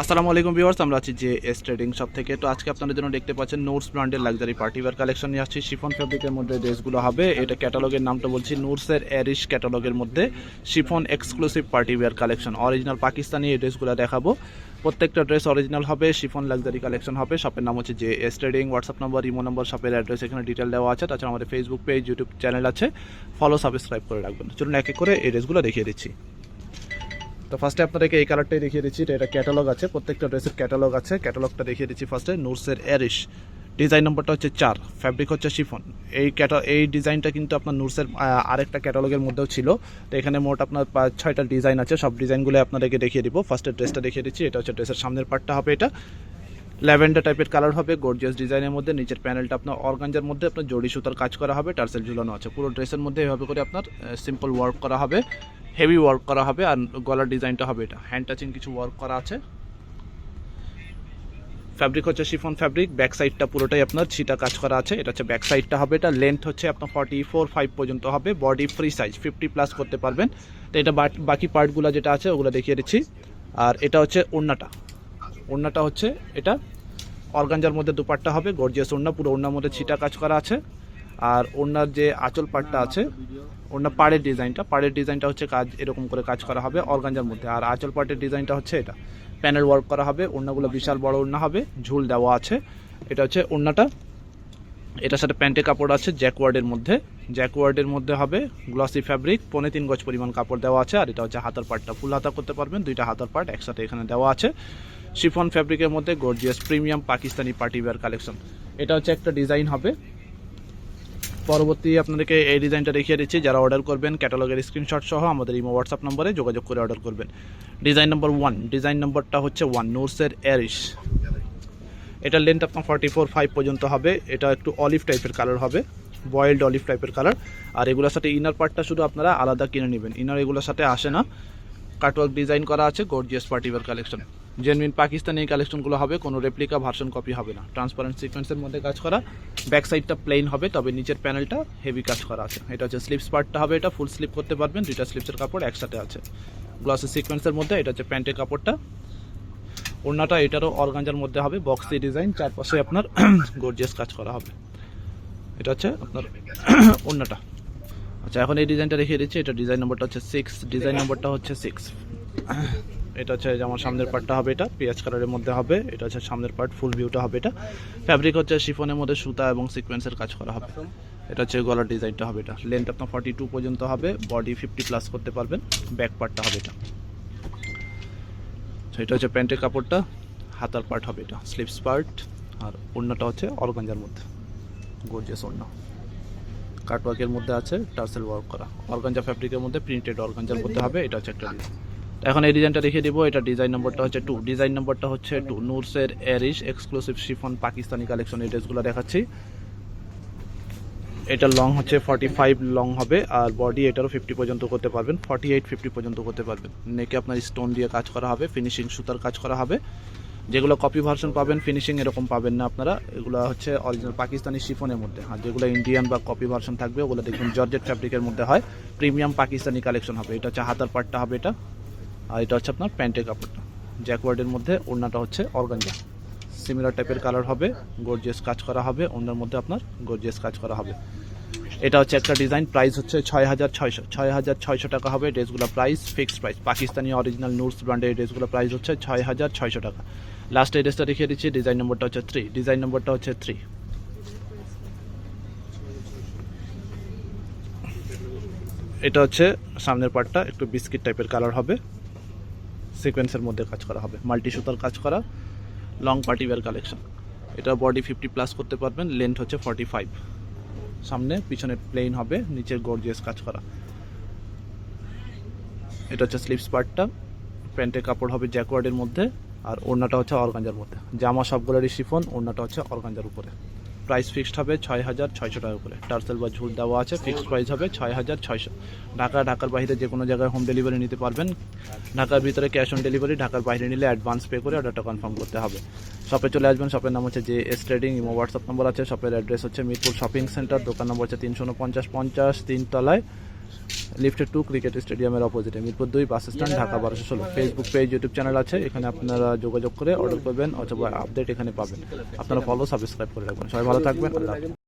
আসসালামু আলাইকুম ভিউয়ার্স, আমরা আছি যে এস ট্রেডিং শপ থেকে। তো আজকে আপনাদের জন্য দেখতে পাচ্ছেন নোটস ব্র্যান্ডের লাক্সারি পার্টিওয়ার কালেকশন নিয়ে আসছি। শিফন ফেব্রিকের মধ্যে ড্রেসগুলো হবে। এটা ক্যাটালগের নামটা বলছি নুরসের অ্যারিশ ক্যাটালগের মধ্যে chiffon exclusive party party wear collection. Original Pakistani এই ড্রেসগুলো দেখাবো। প্রত্যেকটা ড্রেস অরিজিনাল হবে, শিফন লাক্সারি কালেকশন হবে। শপের নাম হচ্ছে যে S trading, WhatsApp number, imo number, শপের অ্যাড্রেস এখানে ডিটেল দেওয়া আছে। তাছাড়া আমাদের ফেসবুক পেজ ইউটিউব চ্যানেল আছে। ফলো সাবস্ক্রাইব করে রাখবেন। চলুন এক এক করে এই ড্রেসগুলো দেখিয়ে দিচ্ছি। তো ফার্স্টে আপনাদেরকে এই কালারটাই দেখিয়ে দিচ্ছি, এটা- ক্যাটালগ আছে, প্রত্যেকটা ড্রেসের ক্যাটালগ আছে। ক্যাটালগটা দেখিয়ে দিচ্ছি ফার্স্টে নুরসের এরিশ ডিজাইন নম্বরটা হচ্ছে চার ফ্যাব্রিক হচ্ছে শিফন এই ক্যাটা এই ডিজাইনটা কিন্তু আপনার নুরসের আরেকটা ক্যাটালগের মধ্যেও ছিল। তো এখানে মোট আপনার পাঁচ, ছয়টা ডিজাইন আছে, সব ডিজাইনগুলো আপনাদেরকে দেখিয়ে দিব। ফার্স্টে ড্রেসটা দেখিয়ে দিচ্ছি, এটা হচ্ছে ড্রেসের সামনের পার্টটা হবে এটা। ল্যাভেন্ডার টাইপের কালার হবে গর্জিয়াস ডিজাইনের মধ্যে। নিচের প্যানেলটা আপনার অর্গানজার মধ্যে, আপনার জড়ি সুতার কাজ করা হবে, টার্সেল ঝুলানো আছে। পুরো ড্রেসের মধ্যে এভাবে করে আপনার সিম্পল ওয়ার্ক করা হবে। হেভি ওয়ার্ক করা হবে আর গলার ডিজাইনটা হবে এটা। হ্যান্ড টাচিং কিছু ওয়ার্ক করা আছে। ফ্যাব্রিক হচ্ছে শিফন ফ্যাব্রিক ব্যাক সাইডটা পুরোটাই আপনার ছিটা কাজ করা আছে। এটা হচ্ছে ব্যাক সাইডটা হবে, এটা লেন্থ হচ্ছে আপনার ফর্টি ফোর ফাইভ পর্যন্ত হবে। Body free size fifty plus করতে পারবেন। তো এটা বাকি পার্টগুলো যেটা আছে, ওগুলো দেখিয়ে দিচ্ছি। আর এটা হচ্ছে ওড়নাটা। ওড়নাটা হচ্ছে এটা অর্গানজার মধ্যে দুপাট্টা হবে গর্জিয়াস ওড়না, পুরো ওড়নার মধ্যে ছিটা কাজ করা আছে। আর ওড়নার যে আঁচল পাটটা আছে, ওড়না পাড়ের ডিজাইনটা পাড়ের ডিজাইনটা হচ্ছে কাজ, এরকম করে কাজ করা হবে অর্গানজার মধ্যে। আর আঁচল পাটের ডিজাইনটা হচ্ছে এটা। প্যানেল ওয়ার্ক করা হবে, ওড়নাগুলো বিশাল বড় ওড়না হবে, ঝুল দেওয়া আছে। এটা হচ্ছে ওড়নাটা। এটার সাথে প্যান্টের কাপড় আছে, জ্যাকওয়ার্ডের মধ্যে। জ্যাকওয়ার্ডের মধ্যে হবে গ্লসি ফ্যাব্রিক, পনে তিন গজ পরিমাণ কাপড় দেওয়া আছে, আর এটা হচ্ছে হাতার পার্টটা ফুল হাতা করতে পারবেন, দুইটা হাতার পার্ট একসাথে এখানে দেওয়া আছে। শিফন ফ্যাব্রিকের মধ্যে gorgeous premium Pakistani party wear collection. এটা হচ্ছে একটা ডিজাইন হবে। পরবর্তী আপনাদেরকে এই ডিজাইনটা দেখিয়ে দিচ্ছি। যারা অর্ডার করবেন ক্যাটালগের স্ক্রিনশট সহ আমাদের ইমো হোয়াটসঅ্যাপ নম্বরে যোগাযোগ করে অর্ডার করবেন। ডিজাইন নম্বর ওয়ান ডিজাইন নম্বরটা হচ্ছে ওয়ান নোটসের এরিশ এটার লেন্থ আপনার ফর্টি ফোর ফাইভ পর্যন্ত হবে। এটা একটু অলিভ টাইপের কালার হবে বয়েলড অলিভ টাইপের কালার আর এগুলোর সাথে ইনার পার্টটা শুধু আপনারা আলাদা কিনে নেবেন। ইনার এগুলোর সাথে আসে না। কাটওয়ার্ক ডিজাইন করা আছে gorgeous party wear collection genuine Pakistani এই কালেকশনগুলো হবে, কোনো রেপ্লিকা ভার্সন কপি হবে না। ট্রান্সপারেন্ট সিকোয়েন্সের মধ্যে কাজ করা ব্যাক সাইডটা প্লেন হবে, তবে নিচের প্যানেলটা হেভি কাজ করা আছে। এটা হচ্ছে স্লিপস পার্টটা হবে, এটা ফুল স্লিপ করতে পারবেন, দুইটা স্লিপসের কাপড় একসাথে আছে। গ্লাসের সিকোয়েন্সের মধ্যে, এটা হচ্ছে প্যান্টের কাপড়টা। ওড়নাটা এটারও অর্গাঞ্জার মধ্যে হবে বক্সি ডিজাইন চারপাশে আপনার গর্জিয়াস কাজ করা হবে। এটা হচ্ছে আপনার ওড়নাটা। আচ্ছা এখন এই ডিজাইনটা রেখে দিচ্ছি, এটা ডিজাইন নম্বরটা হচ্ছে সিক্স ডিজাইন নম্বরটা হচ্ছে সিক্স এটা হচ্ছে যেমন সামনের পার্টটা হবে এটা পেঁয়াজ কালারের মধ্যে হবে এটা হচ্ছে সামনের পার্ট ফুল ভিউটা হবে এটা। ফ্যাব্রিক হচ্ছে শিফনের মধ্যে সুতা এবং সিকোয়েন্সের কাজ করা হবে। এটা হচ্ছে গলার ডিজাইনটা হবে এটা। লেন্থ আপনার ফর্টি টু পর্যন্ত হবে বডি ফিফটি প্লাস করতে পারবেন ব্যাক পার্টটা হবে এটা। এটা হচ্ছে প্যান্টের কাপড়টা হাতার পার্ট হবে এটা স্লিপস পার্ট আর ওড়নাটা হচ্ছে অর্গাঞ্জার মধ্যে গর্জিয়াস ওড়না। কাটওয়ার্কের মধ্যে আছে টার্সেল ওয়ার্ক করা। অর্গাঞ্জা ফ্যাব্রিকের মধ্যে প্রিন্টেড অর্গাঞ্জার মধ্যে হবে এটা হচ্ছে একটা ডিজাইন এখন এই ডিজাইনটা দেখিয়ে দিব, এটা ডিজাইন নম্বরটা হচ্ছে টু ডিজাইন নম্বরটা হচ্ছে টু নুরসের এরিশ এক্সক্লুসিভ শিফন পাকিস্তানি কালেকশন এই ড্রেসগুলো দেখাচ্ছি। এটা লং হচ্ছে ফর্টি ফাইভ লং হবে, আর বডি এটারও ফিফটি পর্যন্ত করতে পারবেন। ফর্টি এইট ফিফটি পর্যন্ত করতে পারবেন। নেকে আপনার স্টোন দিয়ে কাজ করা হবে ফিনিশিং সুতার কাজ করা হবে। যেগুলো কপি ভার্সন পাবেন ফিনিশিং এরকম পাবেন না আপনারা। এগুলো হচ্ছে অরিজিনাল পাকিস্তানি শিফনের মধ্যে। আর যেগুলো ইন্ডিয়ান বা কপি ভার্সন থাকবে, ওগুলো দেখবেন জর্জেট ফ্যাব্রিকের মধ্যে হয়। প্রিমিয়াম পাকিস্তানি কালেকশন হবে। এটা হচ্ছে হাতার পাটটা হবে এটা। আর এটা হচ্ছে আপনার প্যান্টের কাপড়টা। জ্যাকওয়ার্ডের মধ্যে ওড়নাটা হচ্ছে অর্গানজা। সিমিলার টাইপের কালার হবে গর্জিয়াস কাজ করা হবে, ওড়নার মধ্যে আপনার গর্জিয়াস কাজ করা হবে। এটা হচ্ছে একটা ডিজাইন প্রাইস হচ্ছে ছয় হাজার ছয়শো, ছয় হাজার ছয়শো টাকা হবে ড্রেসগুলো price fixed price Pakistani original নুটস ব্র্যান্ডের ড্রেসগুলো প্রাইস হচ্ছে ছয় হাজার ছয়শো টাকা। লাস্ট ড্রেসটা দেখিয়ে দিচ্ছি ডিজাইন নম্বরটা হচ্ছে থ্রি ডিজাইন নম্বরটা হচ্ছে থ্রি এটা হচ্ছে সামনের পার্টটা একটু বিস্কিট টাইপের কালার হবে। সিকোয়েন্সের মধ্যে কাজ করা হবে। মাল্টি সুতার কাজ করা লং পার্টি ওয়্যার কালেকশন এটা বডি ফিফটি প্লাস করতে পারবেন লেন্থ হচ্ছে ফর্টি ফাইভ সামনে পিছনে প্লেন হবে নিচের গর্জিয়াস কাজ করা। এটা হচ্ছে স্লিপস পার্টটা প্যান্টের কাপড় হবে জ্যাকওয়ার্ডের মধ্যে, আর ওড়নাটা হচ্ছে অর্গাঞ্জার মধ্যে। জামা সবগুলোরই শিফন ওড়নাটা হচ্ছে অর্গাঞ্জার উপরে। প্রাইস ফিক্সড হবে ছয় হাজার ছয়শো টাকা করে টার্সেল বা ঝুল দেওয়া আছে ফিক্সড প্রাইস হবে ছয় হাজার ছয়শো। ঢাকা, ঢাকার বাইরে যে কোনো জায়গায় হোম ডেলিভারি নিতে পারবেন। ঢাকার ভিতরে ক্যাশ অন ডেলিভারি ঢাকার বাইরে নিলে অ্যাডভান্স পে করে অর্ডারটা কনফার্ম করতে হবে। শপে চলে আসবেন শপের নাম হচ্ছে যে S trading imo WhatsApp number আছে শপের অ্যাড্রেস হচ্ছে মিরপুর শপিং সেন্টার দোকান নম্বর হচ্ছে তিনশো উনপঞ্চাশ পঞ্চাশ, তিনতলায় লিফটেড টু ক্রিকেট স্টেডিয়ামের অপোজিটে মিরপুর দুই বাস স্ট্যান্ড ঢাকা বারোশো ষোলো। ফেসবুক পেজ ইউটিউব চ্যানেল আছে এখানে আপনারা যোগাযোগ করে অর্ডার করবেন অথবা আপডেট এখানে পাবেন। আপনারা ফলো সাবস্ক্রাইব করে রাখবেন। সবাই ভালো থাকবেন আল্লাহ।